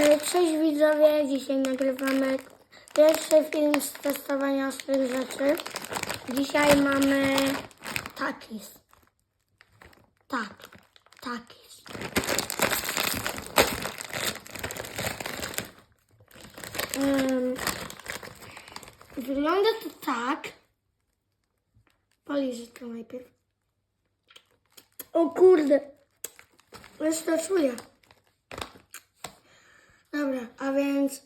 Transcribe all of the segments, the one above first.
Cześć widzowie, dzisiaj nagrywamy pierwszy film z testowania ostrych rzeczy. Dzisiaj mamy takis. Tak, takis. Ym, wygląda to tak. Poliżę to najpierw. O kurde, już to czuję. Dobra, a więc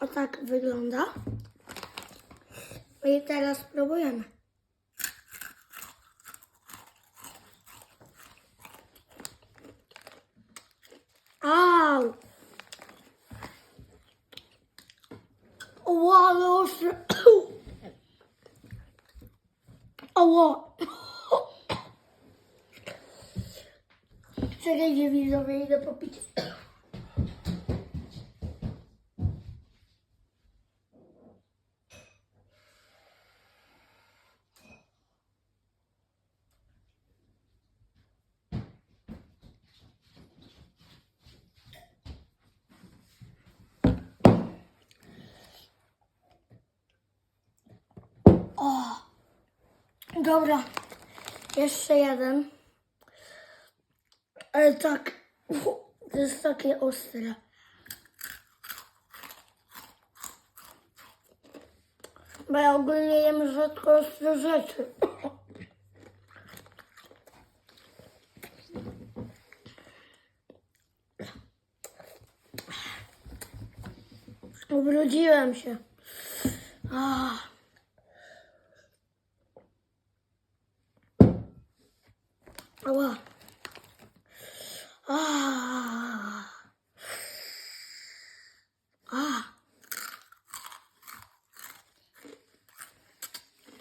o tak wygląda. I teraz spróbujemy. Au! Ostre. Oło! Czekajcie widzowie, idę popić. O! Dobra, jeszcze jeden. Ale tak, to jest takie ostre. Bo ja ogólnie jem rzadko ostre rzeczy. Ubrudziłem się. Ah. Ała. Ah. Ah.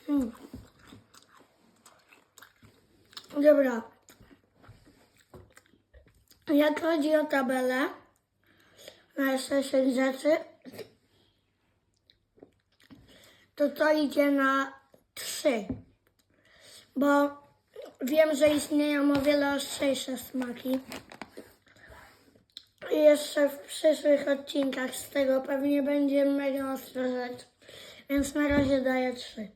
Mm. Dobra. Jak chodzi o tabelę najszerszych rzeczy, to to idzie na trzy. Bo wiem, że istnieją o wiele ostrzejsze smaki. I jeszcze w przyszłych odcinkach z tego pewnie będzie mega ostra rzecz. Więc na razie daję trzy.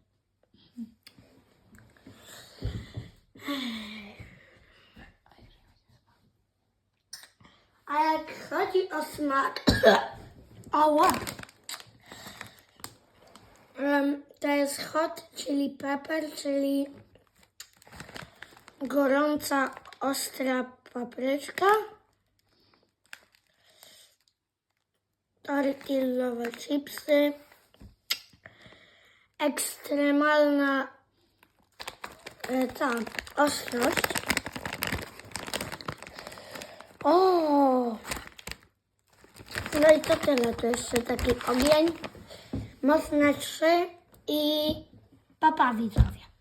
A jak chodzi o smak... Ała! Em, to jest hot chili pepper, czyli gorąca, ostra papryczka. Tortillowe chipsy. Ekstremalna e, ta ostrość. O! No i to tyle. To jeszcze taki ogień. Mocne trzy i papa widzowie.